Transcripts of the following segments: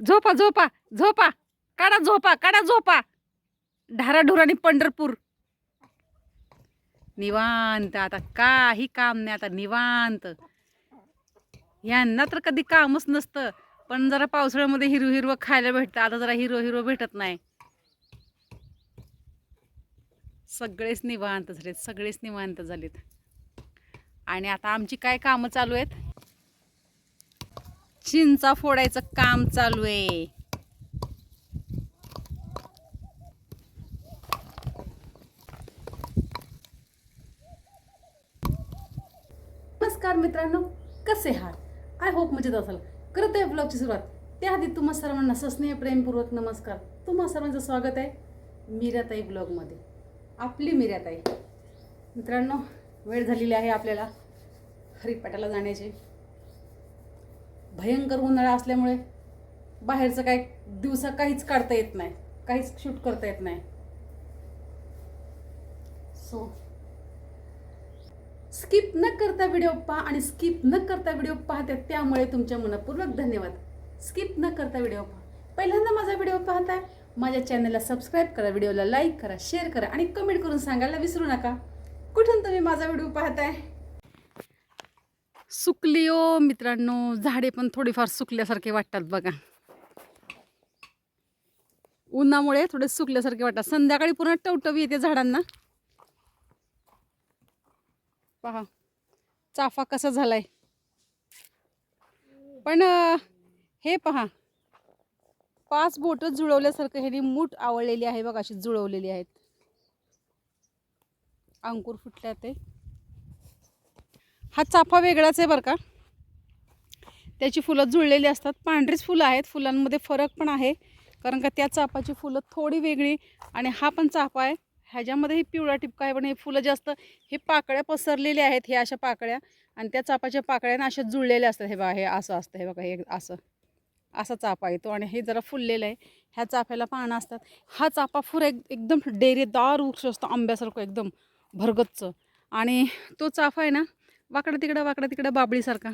झोपा झोपा झोपा. काढा झोपा काढा झोपा. ढाराढुरानी पंढरपूर. निवांत आता काही काम नाही आता निवांत. यांना तर कधी कामच नसतं. पण जरा पावसाळ्यामध्ये हिरो हिरवं खायला भेटतं. आता जरा हिरो हिरो भेटत नाही. सगळेच निवांत झालेत सगळेच निवांत झालेत. आणि आता आमची काय कामं चालू आहेत? चिंचा फोडायचं काम चालू आहे. नमस्कार मित्रांनो कसे आहात? आय होप मजेत असाल. करत आहे ब्लॉगची सुरुवात. त्याआधी तुम्हा सर्वांना सस्नेह प्रेमपूर्वक नमस्कार. तुम्हा सर्वांचं स्वागत आहे मीराताई ब्लॉगमध्ये आपली मीराताई. मित्रांनो वेळ झालेली आहे आपल्याला हरिपाटाला जाण्याची. भयंकर उन्हाळा असल्यामुळे बाहेरचं काय दिवसा काहीच काढता येत नाही काहीच शूट करता येत नाही. सो स्किप न करता व्हिडिओ पहा आणि स्किप न करता व्हिडिओ पाहते त्यामुळे तुमच्या मनपूर्वक धन्यवाद. स्किप न करता व्हिडिओ पहा. पहिल्यांदा माझा व्हिडिओ पाहताय माझ्या चॅनलला सबस्क्राईब करा व्हिडिओला लाईक करा शेअर करा आणि कमेंट करून सांगायला विसरू नका. कुठून तुम्ही माझा व्हिडिओ पाहताय? सुकली ओ मित्रांनो. झाडे पण थोडीफार सुकल्यासारखे वाटतात बघा. उन्हामुळे थोडे सुकल्यासारखे वाटतात. संध्याकाळी पूर्ण टवटवी येते झाडांना. पहा चाफा कसा झालाय. पण हे पहा. पाच बोट जुळवल्यासारखं ह्यानी मूठ आवळलेली आहे बघा अशी जुळवलेली आहेत. अंकुर फुटल्या ते. हा चाफा वेगळाच आहे बरं का. त्याची फुलं जुळलेली असतात. पांढरीच फुलं आहेत. फुलांमध्ये फरक पण आहे. कारण का त्या चापाची फुलं थोडी वेगळी आणि हा पण चाफा आहे. ह्याच्यामध्ये ही पिवळा टिपका आहे पण हे फुलं जास्त हे पाकळ्या पसरलेल्या आहेत हे अशा पाकळ्या. आणि त्या चापाच्या पाकळ्यानं अशा जुळलेल्या असतात. हे बघा हे असं असतं. हे बघा हे असं. असा चाफा येतो आणि हे जरा फुललेलं आहे. ह्या चाफ्याला पानं असतात. हा चाफा फुर एक एकदम डेरेदार वृक्ष असतो. आंब्यासारखं एकदम भरगच्च. आणि तो चाफा आहे ना वाकडं तिकडं वाकडं तिकडं बाबळीसारखा.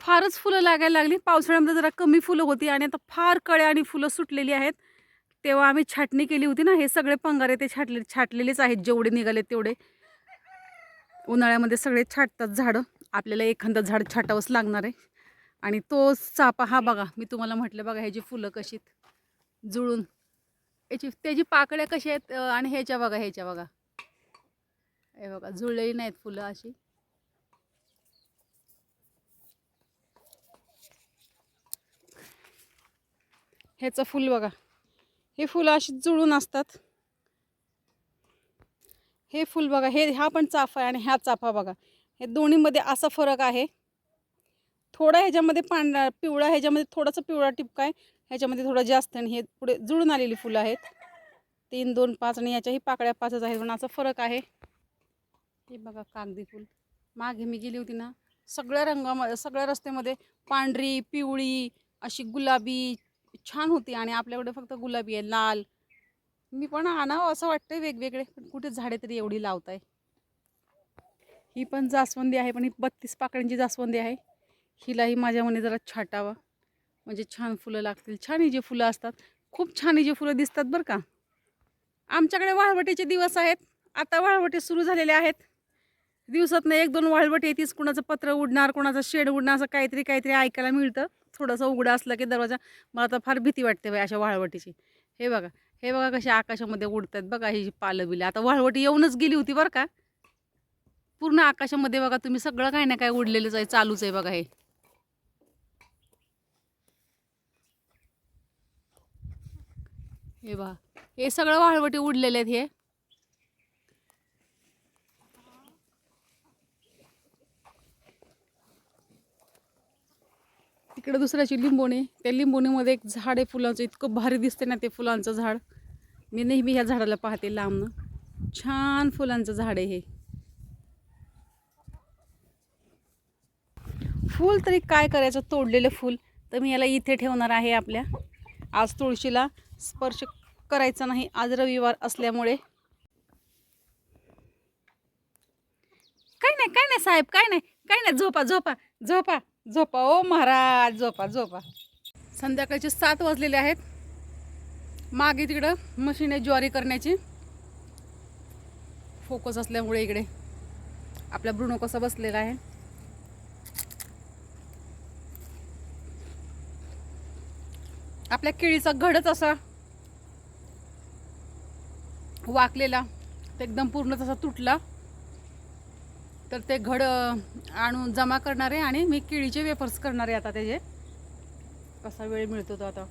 फारच फुलं लागायला लागली. पावसाळ्यामध्ये जरा कमी फुलं होती आणि आता फार कळ्या आणि फुलं सुटलेली आहेत. तेव्हा आम्ही छाटणी केली होती ना हे सगळे पंगारे ते छाटले छाटलेलेच आहेत जेवढे निघाले तेवढे. उन्हाळ्यामध्ये सगळे छाटतात झाडं. आपल्याला एखादं झाड छाटावंच लागणार आहे. आणि तो चापा हा बघा मी तुम्हाला म्हटलं बघा ह्याची फुलं कशीत जुळून. याची त्याची पाकळ्या कशी आहेत? आणि ह्याच्या बघा ह्याच्या बघा. हे बघा जुळलेली नाहीत फुलं अशी. ह्याचं फुल बघा. हे फुलं अशी जुळून असतात. हे फुल बघा हे हा पण चाफा आहे आणि ह्या चाफा बघा. हे दोन्हीमध्ये असा फरक आहे. थोडा ह्याच्यामध्ये पांढरा पिवळा ह्याच्यामध्ये थोडासा पिवळा टिपका आहे. ह्याच्यामध्ये थोडा जास्त आणि हे पुढे जुळून आलेली फुलं आहेत. तीन दोन पाच आणि याच्याही पाकळ्या पाचच आहेत पण असा फरक आहे. हे बघा कागदी फुल. मागे मी गेली होती ना सगळ्या रंगामध्ये सगळ्या रस्त्यामध्ये पांढरी पिवळी अशी गुलाबी छान होती आणि आपल्याकडे फक्त गुलाबी आहे लाल. मी पण आणावं असं वाटतंय वेगवेगळे पण कुठे झाडे तरी एवढी लावताय. ही पण जास्वंदी आहे पण ही बत्तीस पाकळ्यांची जास्वंदी आहे. हिलाही माझ्या मने जरा छाटावं. म्हणजे छान फुलं लागतील. छान ही जी फुलं असतात. खूप छान ही जी फुलं दिसतात बरं का. आमच्याकडे वाळवटीचे दिवस आहेत. आता वाळवटे सुरू झालेले आहेत. दिवसातनं एक दोन वाळवटी येतीच कुणाचं पत्र उडणार कुणाचं शेड उडणार असं काहीतरी काहीतरी ऐकायला मिळतं. थोडंसं उघडं असलं की दरवाजा मला तर फार भीती वाटते बाई अशा वाळवटीची. हे बघा हे बघा कशी आकाशामध्ये उडतात बघा ही पालं बिलं आता वाळवटी येऊनच गेली होती बरं का. पूर्ण आकाशामध्ये बघा तुम्ही सगळं काही ना काय उडलेलंच आहे चालूच आहे बघा हे. हे बघा हे सगळं वाळवटी उडलेले आहेत हे. इकडे दुसऱ्याची लिंबोणी. त्या लिंबोणीमध्ये एक झाड आहे फुलांचं. इतकं भारी दिसते ना ते फुलांचं झाड. मी नेहमी ह्या झाडाला पाहते लांबनं. छान फुलांचं झाड आहे हे. फूल तरी काय करायचं? तोडलेलं फूल. तर मी याला इथे ठेवणार आहे आपल्या. आज तुळशीला स्पर्श करायचा नाही. आज रविवार असल्यामुळे. काय नाही काय नाही साहेब काय नाही काय नाही. झोपा झोपा झोपा. झोपा ओ महाराज झोपा झोपा. संध्याकाळचे सात वाजलेले आहेत. मागे तिकडं मशीन आहे ज्वारी करण्याची. फोकस असल्यामुळे इकडे आपला ब्रुणो कसा बसलेला आहे. आपल्या केळीचा घडच असा वाकलेला ते एकदम पूर्ण तसा तुटला. तर ते घड आणून जमा करणार आहे आणि मी केळीचे वेफर्स करणार आहे आता त्याचे कसा वेळ मिळतो तो आता.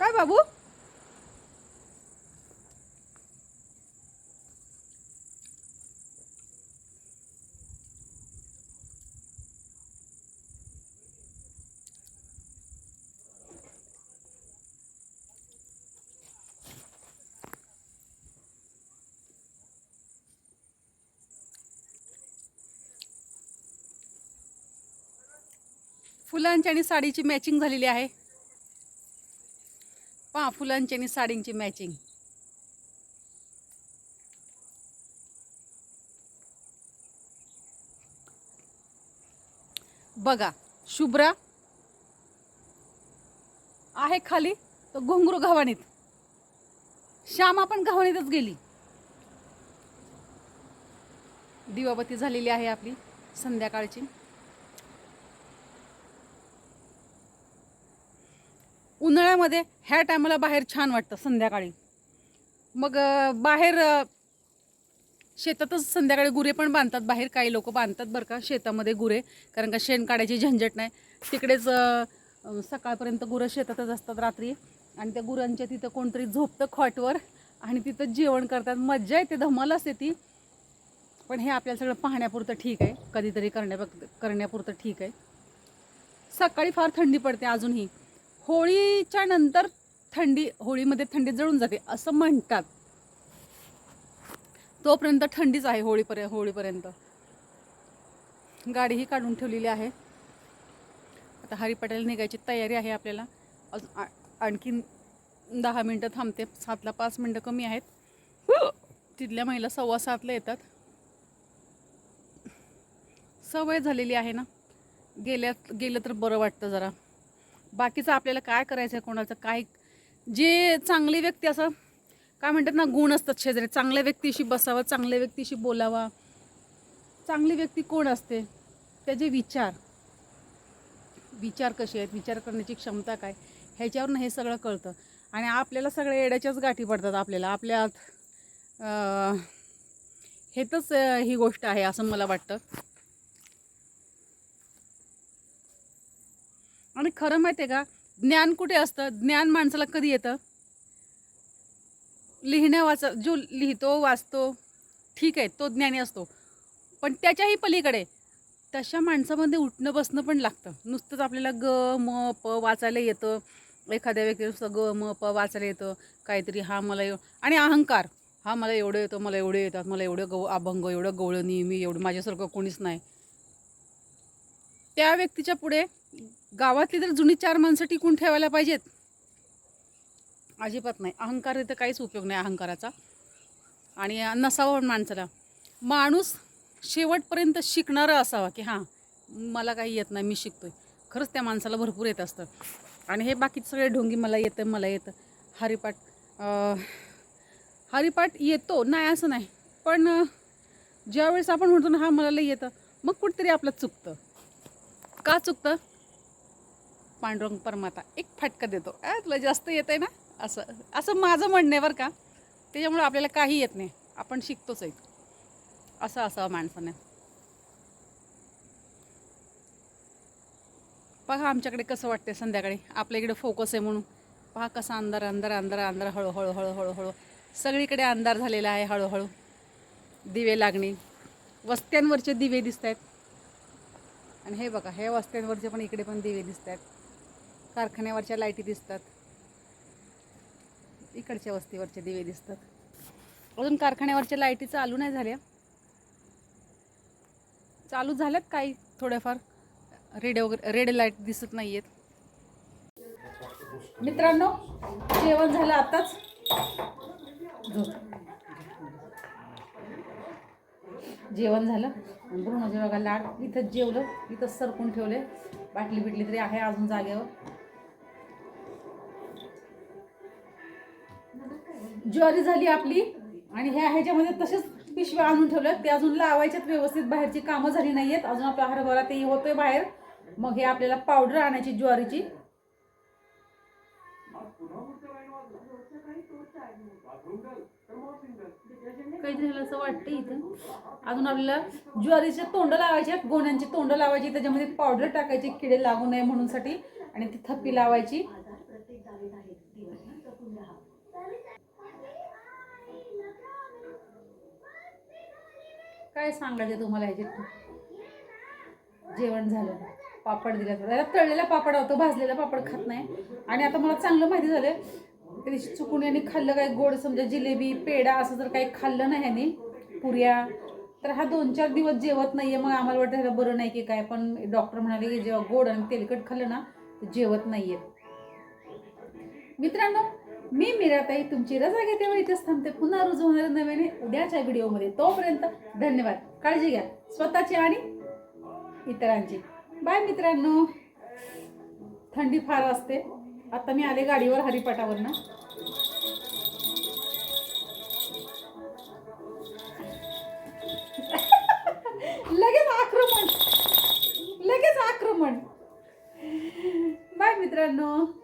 काय बाबू? फुलांची आणि साडीची मॅचिंग झालेली आहे. पहा फुलांची आणि साडींची मॅचिंग बघा शुभ्रा आहे खाली तर घुंगरू गव्हाणीत श्यामा पण गव्हाणीतच गेली. दिवाबती झालेली आहे आपली संध्याकाळची. उन्हाळ्यामध्ये ह्या टायमाला बाहेर छान वाटतं संध्याकाळी. मग बाहेर शेतातच संध्याकाळी गुरे पण बांधतात बाहेर काही लोक बांधतात बरं का शेतामध्ये गुरे कारण का शेण काढायची झंझट नाही. तिकडेच सकाळपर्यंत गुरं शेतातच असतात रात्री आणि त्या गुरांच्या तिथं कोणतरी झोपतं खॉटवर आणि तिथं जेवण करतात. मज्जा येते धमाल असते ती. पण हे आपल्याला सगळं पाहण्यापुरतं ठीक आहे. कधीतरी करण्या करण्यापुरतं ठीक आहे. सकाळी फार थंडी पडते अजूनही. होळीच्या नंतर थंडी होळीमध्ये थंडी जळून जाते असं म्हणतात. तोपर्यंत थंडीच आहे होळीपर्यंत होळीपर्यंत. गाडीही काढून ठेवलेली आहे. आता हरिपाट्याला निघायची तयारी आहे आपल्याला. अजून आ- आणखीन दहा मिनटं थांबते. सातला पाच मिनटं कमी आहेत. तिथल्या महिला सव्वा सातला येतात. सवय झालेली आहे ना? गेल्यात गेलं तर बरं वाटतं जरा. बाकीचं आपल्याला काय करायचं आहे कोणाचं काय? जे चांगली व्यक्ती असं काय म्हणतात ना गुण असतात शेजारी. चांगल्या व्यक्तीशी बसावं चांगल्या व्यक्तीशी बोलावा. चांगली व्यक्ती कोण असते? त्याचे विचार. विचार कसे आहेत? विचार करण्याची क्षमता काय? ह्याच्यावरून हे सगळं कळतं. आणि आपल्याला सगळ्या येड्याच्याच गाठी पडतात आपल्याला. आपल्यात हेतच ही गोष्ट आहे असं मला वाटतं. खरं माहिती आहे का? ज्ञान कुठे असतं? ज्ञान माणसाला कधी येतं? लिहिण्या वाच जो लिहितो वाचतो ठीक आहे तो ज्ञानी असतो. पण त्याच्याही पलीकडे तशा माणसामध्ये उठणं बसणं पण लागतं. नुसतंच आपल्याला ग म प वाचायला येतं. एखाद्या व्यक्ती नुसतं ग म प वाचायला येतं. काहीतरी हा मला एव आणि अहंकार. हा मला एवढं येतं मला एवढे येतात मला एवढं गव अभंग एवढं गवळणी मी एवढं माझ्यासारखं कोणीच नाही. त्या व्यक्तीच्या पुढे गावातली तर जुनी चार माणसं टिकून ठेवायला पाहिजेत. अजिबात नाही. अहंकार इथं काहीच उपयोग नाही अहंकाराचा. आणि नसावा माणसाला. माणूस शेवटपर्यंत शिकणारा असावा की हां मला काही येत नाही मी शिकतोय. खरंच त्या माणसाला भरपूर येत असतं. आणि हे बाकीचे सगळे ढोंगी मला येतं मला येतं. हरिपाठ हरिपाठ येतो. नाही असं नाही. पण ज्यावेळेस आपण म्हणतो ना हा मला लई येतं मग कुठेतरी आपलं चुकतं. का चुकतं? पांडुरंग परमाता एक फटका देतो. आ तुला जास्त येत आहे ना? असं असं माझं म्हणणं आहे बरं का. त्याच्यामुळं आपल्याला काही येत नाही. आपण शिकतोच आहे असं असावं माणसाने. पहा आमच्याकडे कसं वाटते संध्याकाळी. आपल्या इकडे फोकस आहे म्हणून. पहा कसा अंधार अंधार अंधार अंधार हळूहळू हळूहळू हळू सगळीकडे अंधार झालेला आहे हळूहळू. दिवे लागणे. वस्त्यांवरचे दिवे दिसत आहेत आणि हे बघा हे वस्त्यांवरचे पण इकडे पण दिवे दिसत आहेत कारखान्यावरच्या लाईटी दिसतात. इकडच्या वस्तीवरचे दिवे दिसतात. अजून कारखान्यावरच्या लाईटी चालू नाही झाल्या. चालू झाल्यात काही थोड्याफार. रेड वगैरे रेड लाइट दिसत नाही आहेत मित्रांनो जेवण झालं आताच. जेवण झालं. आणि बघा लाड. इथंच जेवलं इथंच सरकून ठेवले. बाटली बिटली तरी आहे अजून जागेवर. ज्वारी झाली आपली आणि ह्या ह्याच्यामध्ये तसेच पिशव्या आणून ठेवल्यात. ते अजून लावायच्यात व्यवस्थित बाहेरची कामं झाली नाहीयेत. अजून आपला हरभरा ते होतोय बाहेर. मग हे आपल्याला पावडर आणायची ज्वारीची. काहीतरी असं वाटतं इथं. अजून आपल्याला ज्वारीचे तोंड लावायचे आहेत. गोण्यांची तोंड लावायची. त्याच्यामध्ये पावडर टाकायची. किडे लागू नये म्हणून साठी आणि ती थप्पी लावायची. काय सांगायचं तुम्हाला ह्याच्यात जेवण झालं. पापड दिला थोडा. याला तळलेला पापड होतो भाजलेला पापड खात नाही. आणि आता मला चांगलं माहिती झालं तरी चुकून यांनी खाल्लं काय गोड समजा जिलेबी पेढा असं जर काही खाल्लं नाही ह्याने पुऱ्या तर हा दोन चार दिवस जेवत नाहीये. मग आम्हाला वाटतं ह्याला बरं नाही की काय. पण डॉक्टर म्हणाले की जेव्हा गोड आणि तेलकट खाल्लं ना तर जेवत नाहीये. मित्रांनो मी मीराताई तुमची रजा घेते व इथेच थांबते. पुन्हा रुजू होणाऱ्या नव्याने उद्याच्या व्हिडिओमध्ये. तोपर्यंत धन्यवाद. काळजी घ्या. स्वतःची आणि इतरांची. बाय मित्रांनो. थंडी फार असते. आता मी आले गाडीवर हरिपाटावरनं लगेच आक्रमण. लगेच आक्रमण. बाय मित्रांनो.